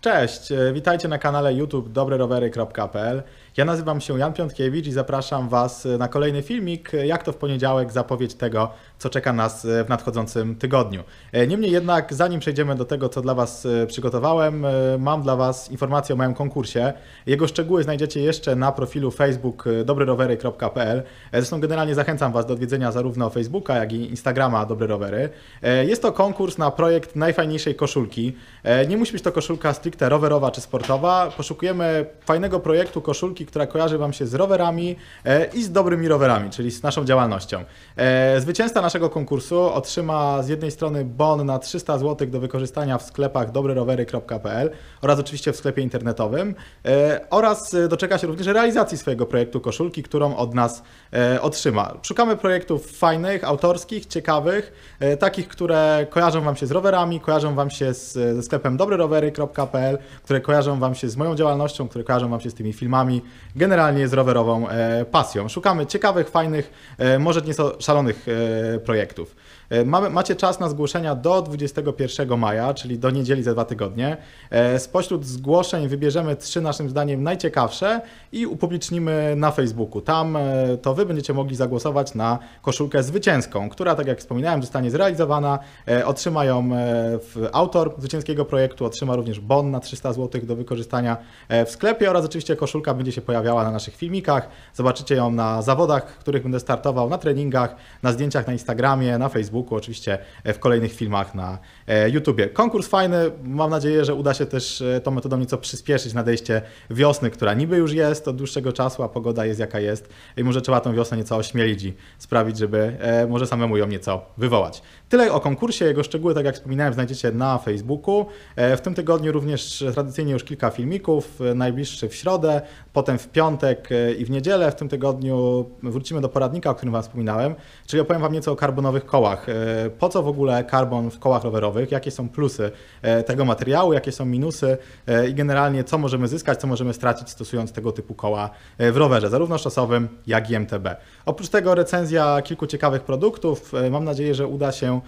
Cześć, e, witajcie na kanale YouTube dobrerowery.pl. Ja nazywam się Jan Piątkiewicz i zapraszam Was e, na kolejny filmik, e, jak to w poniedziałek, zapowiedź tego, co czeka nas w nadchodzącym tygodniu. Niemniej jednak, zanim przejdziemy do tego, co dla Was przygotowałem, mam dla Was informację o moim konkursie. Jego szczegóły znajdziecie jeszcze na profilu facebook dobrerowery.pl. Zresztą generalnie zachęcam Was do odwiedzenia zarówno Facebooka, jak i Instagrama Dobre Rowery. Jest to konkurs na projekt najfajniejszej koszulki. Nie musi być to koszulka stricte rowerowa czy sportowa. Poszukujemy fajnego projektu koszulki, która kojarzy Wam się z rowerami e, i z dobrymi rowerami, czyli z naszą działalnością. E, zwycięzca naszego konkursu otrzyma z jednej strony bon na 300 zł do wykorzystania w sklepach dobrerowery.pl oraz oczywiście w sklepie internetowym e, oraz doczeka się również realizacji swojego projektu koszulki, którą od nas otrzyma. Szukamy projektów fajnych, autorskich, ciekawych, takich, które kojarzą Wam się z rowerami, kojarzą Wam się z, sklepem dobrerowery.pl które kojarzą Wam się z moją działalnością, które kojarzą Wam się z tymi filmami, generalnie z rowerową e, pasją. Szukamy ciekawych, fajnych, e, może nieco szalonych e, projektów. Macie czas na zgłoszenia do 21 maja, czyli do niedzieli za dwa tygodnie. Spośród zgłoszeń wybierzemy trzy naszym zdaniem najciekawsze i upublicznimy na Facebooku. Tam to Wy będziecie mogli zagłosować na koszulkę zwycięską, która, tak jak wspominałem, zostanie zrealizowana. Otrzyma ją autor zwycięskiego projektu, otrzyma również bon na 300 zł do wykorzystania w sklepie oraz oczywiście koszulka będzie się pojawiała na naszych filmikach. Zobaczycie ją na zawodach, w których będę startował, na treningach, na zdjęciach na Instagramie, na Facebooku oczywiście e, w kolejnych filmach na e, YouTubie. Konkurs fajny, mam nadzieję, że uda się też e, tą metodą nieco przyspieszyć nadejście wiosny, która niby już jest od dłuższego czasu, a pogoda jest jaka jest i może trzeba tą wiosnę nieco ośmielić i sprawić, żeby może samemu ją nieco wywołać. Tyle o konkursie, jego szczegóły, tak jak wspominałem, znajdziecie na Facebooku. W tym tygodniu również tradycyjnie już kilka filmików, najbliższy w środę, potem w piątek i w niedzielę. W tym tygodniu wrócimy do poradnika, o którym Wam wspominałem, czyli opowiem Wam nieco o karbonowych kołach. E, po co w ogóle karbon w kołach rowerowych, jakie są plusy e, tego materiału, jakie są minusy e, i generalnie co możemy zyskać, co możemy stracić stosując tego typu koła w rowerze, zarówno szosowym, jak i MTB. Oprócz tego recenzja kilku ciekawych produktów. Mam nadzieję, że uda się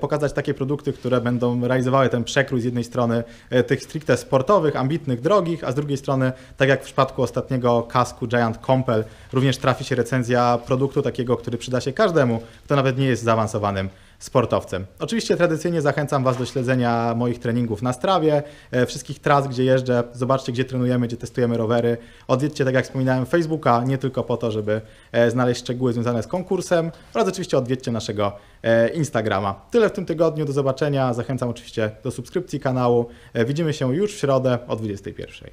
pokazać takie produkty, które będą realizowały ten przekrój z jednej strony tych stricte sportowych, ambitnych, drogich, a z drugiej strony, tak jak w przypadku ostatniego kasku Giant Compel, również trafi się recenzja produktu takiego, który przyda się każdemu, kto nawet nie jest zaawansowany sportowcem. Oczywiście tradycyjnie zachęcam Was do śledzenia moich treningów na Strawie, e, wszystkich tras, gdzie jeżdżę. Zobaczcie, gdzie trenujemy, gdzie testujemy rowery. Odwiedźcie, tak jak wspominałem, Facebooka, nie tylko po to, żeby e, znaleźć szczegóły związane z konkursem, oraz oczywiście odwiedźcie naszego e, Instagrama. Tyle w tym tygodniu, do zobaczenia. Zachęcam oczywiście do subskrypcji kanału. Widzimy się już w środę o 21.